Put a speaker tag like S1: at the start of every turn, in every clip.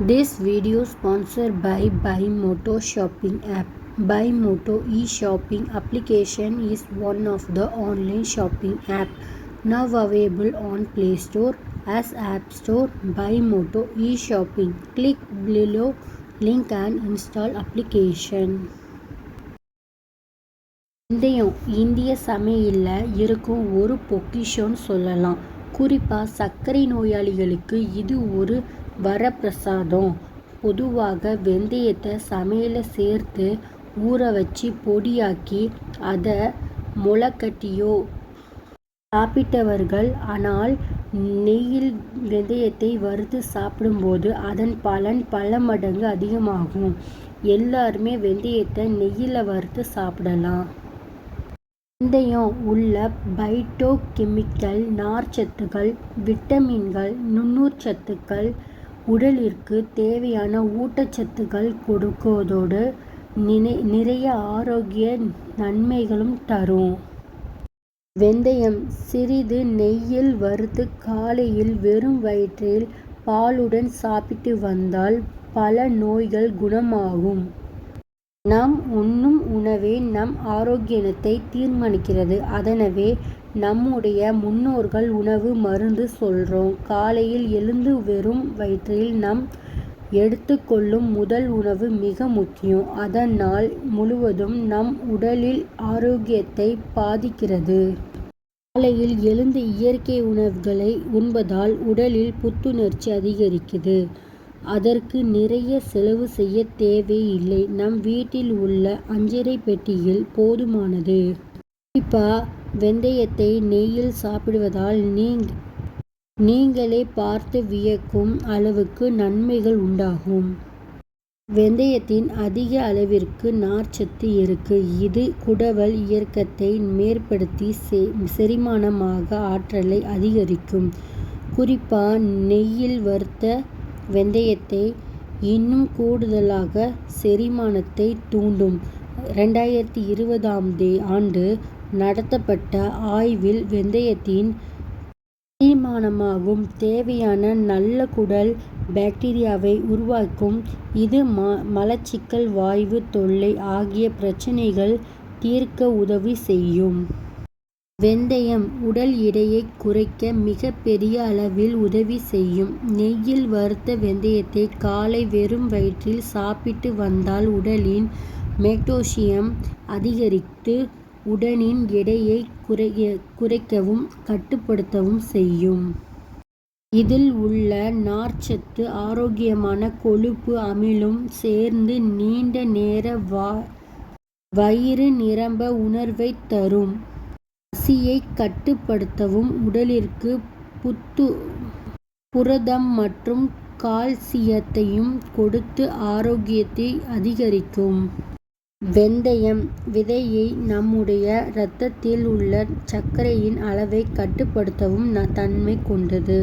S1: This video sponsored by Buy Moto shopping app. Buy Moto e-shopping application is one of the online shopping app now available on Play Store as App Store. Buy Moto e-shopping. Click below link and install application. வெந்தயம் இந்திய சமையல்ல இருக்கும் ஒரு பொக்கிஷம்னு சொல்லலாம். குறிப்பாக சர்க்கரை நோயாளிகளுக்கு இது ஒரு வரப்பிரசாதம். பொதுவாக வெந்தயத்தை சமையல்ல சேர்த்து ஊற வச்சு பொடியாக்கி அதை முளைக்கட்டியோ சாப்பிட்டவர்கள் ஆனால் நெய்யில் வெந்தயத்தை வறுத்து சாப்பிடும்போது அதன் பலன் பல மடங்கு அதிகமாகும். எல்லாருமே வெந்தயத்தை நெய்யில் வறுத்து சாப்பிடலாம். வெந்தயம் உள்ள பைட்டோ கெமிக்கல் நார்ச்சத்துக்கள் விட்டமின்கள் நுண்ணுயிர்ச்சத்துக்கள் உடலிற்கு தேவையான ஊட்டச்சத்துக்கள் கொடுப்பதோடு நிறைய ஆரோக்கிய நன்மைகளும் தரும். வெந்தயம் சிறிது நெய்யில் வறுத்து காலையில் வெறும் வயிற்றில் பாலுடன் சாப்பிட்டு வந்தால் பல நோய்கள் குணமாகும். நாம் உண்ணும் உணவே நம் ஆரோக்கியத்தை தீர்மானிக்கிறது. அதனவே நம்முடைய முன்னோர்கள் உணவு மருந்து சொல்றோம். காலையில் எழுந்து வெறும் வயிற்றில் நாம் எடுத்துக்கொள்ளும் முதல் உணவு மிக முக்கியம். அதனால் நாள் முழுவதும் நம் உடலில் ஆரோக்கியத்தை பாதிக்கிறது. காலையில் எழுந்து இயற்கை உணவுகளை உண்பதால் உடலில் புத்துணர்ச்சி அதிகரிக்குது. அதற்கு நிறைய செலவு செய்ய தேவையில்லை நம் வீட்டில் உள்ள அஞ்சரை பெட்டியில் போதுமானது. குறிப்பா வெந்தயத்தை நெய்யில் சாப்பிடுவதால் நீங்களே பார்த்து வியக்கும் அளவுக்கு நன்மைகள் உண்டாகும். வெந்தயத்தின் அதிக அளவிற்கு நார்ச்சத்து இருக்கு. இது குடவல் இயக்கத்தை மேம்படுத்தி செரிமானமாக ஆற்றலை அதிகரிக்கும். குறிப்பாக நெய்யில் வறுத்த வெந்தயத்தை இன்னும் கூடுதலாக செரிமானத்தை தூண்டும். இரண்டாயிரத்து இருபதாம் ஆண்டு நடத்தப்பட்ட ஆய்வில் வெந்தயத்தின் செரிமானமாகும் தேவையான நல்ல குடல் பாக்டீரியாவை உருவாக்கும். இது மலச்சிக்கல் வாய்வு தொல்லை ஆகிய பிரச்சனைகள் தீர்க்க உதவி செய்யும். வெந்தயம் உடல் எடையை குறைக்க மிகப் பெரிய அளவில் உதவி செய்யும். நெய்யில் வறுத்த வெந்தயத்தை காலை வெறும் வயிற்றில் சாப்பிட்டு வந்தால் உடலின் மெக்னீசியம் அதிகரித்து உடலின் எடையை குறைக்கவும் கட்டுப்படுத்தவும் செய்யும். இதில் உள்ள நார்ச்சத்து ஆரோக்கியமான கொழுப்பு அமிலம் சேர்ந்து நீண்ட நேரம் வயிறு நிரம்ப உணர்வைத் தரும். பசியை கட்டுப்படுத்தவும் உடலிற்கு புரதம் மற்றும் கால்சியத்தையும் கொடுத்து ஆரோக்கியத்தை அதிகரிக்கும். வெந்தயம் விதையை நம்முடைய ரத்தத்தில் உள்ள சர்க்கரையின் அளவை கட்டுப்படுத்தும் தன்மை கொண்டது.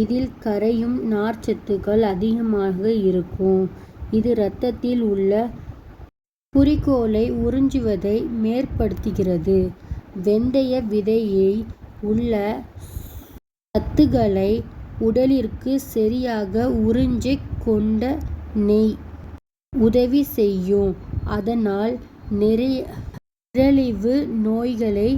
S1: இதில் கரையும் நார்ச்சத்துக்கள் அதிகமாக இருக்கும். இது ரத்தத்தில் உள்ள குறிக்கோளை உறிஞ்சுவதை மேம்படுத்துகிறது. வெந்தய விதையில் உள்ள சத்துக்களை உடலிற்கு சரியாக உறிஞ்சிக் கொண்ட நெய் உதவி செய்யும். அதனால் நீரிழிவு நோய்களை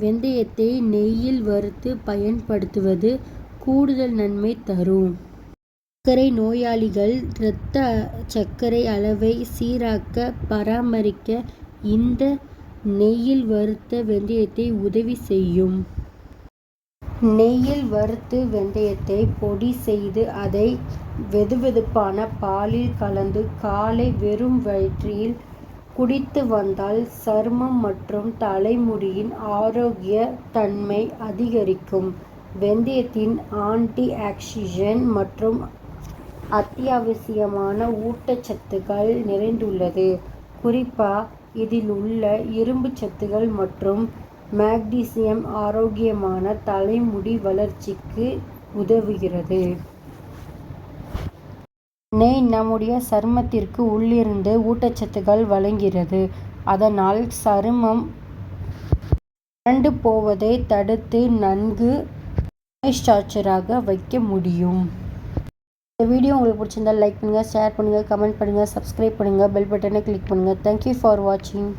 S1: வெந்தயத்தை நெய்யில் வறுத்து பயன்படுத்துவது கூடுதல் நன்மை தரும். சர்க்கரை நோயாளிகள் ரத்த சர்க்கரை அளவை சீராக பராமரிக்க இந்த நெய்யில் வறுத்த வெந்தயத்தை உதவி செய்யும். நெய்யில் வறுத்து வெந்தயத்தை பொடி செய்து அதை வெதுவெதுப்பான பாலில் கலந்து காலை வெறும் வயிற்றில் குடித்து வந்தால் சருமம் மற்றும் தலைமுடியின் ஆரோக்கிய தன்மை அதிகரிக்கும். வெந்தயத்தின் ஆன்டி ஆக்சிடென்ட் மற்றும் அத்தியாவசியமான ஊட்டச்சத்துக்கள் நிறைந்துள்ளது. குறிப்பா இதில் உள்ள இரும்புச்சத்துக்கள் மற்றும் மேக்னீசியம் ஆரோக்கியமான தலைமுடி வளர்ச்சிக்கு உதவுகிறது. நெய் நம்முடைய சருமத்திற்கு உள்ளிருந்து ஊட்டச்சத்துக்கள் வழங்குகிறது. அதனால் சருமம் வறண்டு போவதை தடுத்து நன்கு மாய்ஸ்சரைஸ்டாக வைக்க முடியும். இந்த வீடியோ உங்களுக்கு பிடிச்சிருந்தா லைக் பண்ணுங்கள் ஷேர் பண்ணுங்கள் கமெண்ட் பண்ணுங்கள் சப்ஸ்கிரைப் பண்ணுங்கள் பெல் பட்டனை கிளிக் பண்ணுங்கள் தேங்க்யூ ஃபார் வாட்சிங்